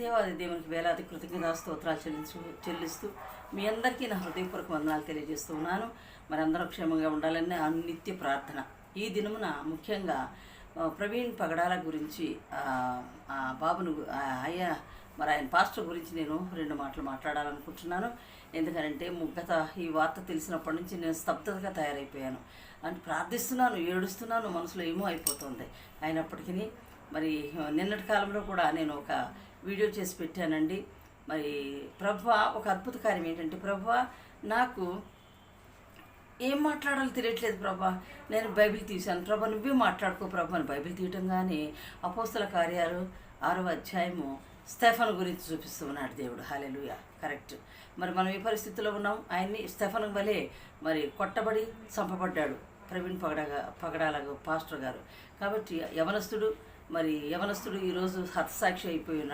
దేవాది దేవునికి వేలాది కృతజ్ఞత స్తోత్రాలు చెల్లించు చెల్లిస్తూ మీ అందరికీ నా హృదయపూర్వక వందనాలు తెలియజేస్తూ ఉన్నాను. మరి అందరూ క్షేమంగా ఉండాలని నిత్య ప్రార్థన. ఈ దినమున ముఖ్యంగా ప్రవీణ్ పగడాల గురించి ఆ, బాబును అయ్యా మరి ఆయన పాస్టర్ గురించి నేను రెండు మాటలు మాట్లాడాలనుకుంటున్నాను. ఎందుకంటే ముగ్గత గత ఈ వార్త తెలిసినప్పటి నుంచి నేను స్తబ్దతగా తయారైపోయాను. అంటే ప్రార్థిస్తున్నాను ఏడుస్తున్నాను మనసులో ఏమో అయిపోతుంది. అయినప్పటికీ మరి నిన్నటి కాలంలో కూడా నేను ఒక వీడియో చేసి పెట్టానండి. మరి ప్రభు ఒక అద్భుత కార్యం ఏంటంటే ప్రభు నాకు ఏం మాట్లాడాలో తెలియట్లేదు ప్రభా. నేను బైబిల్ తీశాను. ప్రభా నువ్వే మాట్లాడుకో ప్రభా అని బైబిల్ తీయటం కానీ అపోస్తల కార్యాలు ఆరవ అధ్యాయము స్టెఫన్ గురించి చూపిస్తూ ఉన్నాడు దేవుడు. Hallelujah correct. మరి మనం ఏ పరిస్థితిలో ఉన్నాం? ఆయన్ని స్టెఫన్ వలె మరి కొట్టబడి చంపబడ్డాడు ప్రవీణ్ పగడగా పగడాల పాస్టర్ గారు. కాబట్టి యవనస్తుడు మరి యవనస్తుడు ఈరోజు హతసాక్షి అయిపోయి ఉన్నాడు.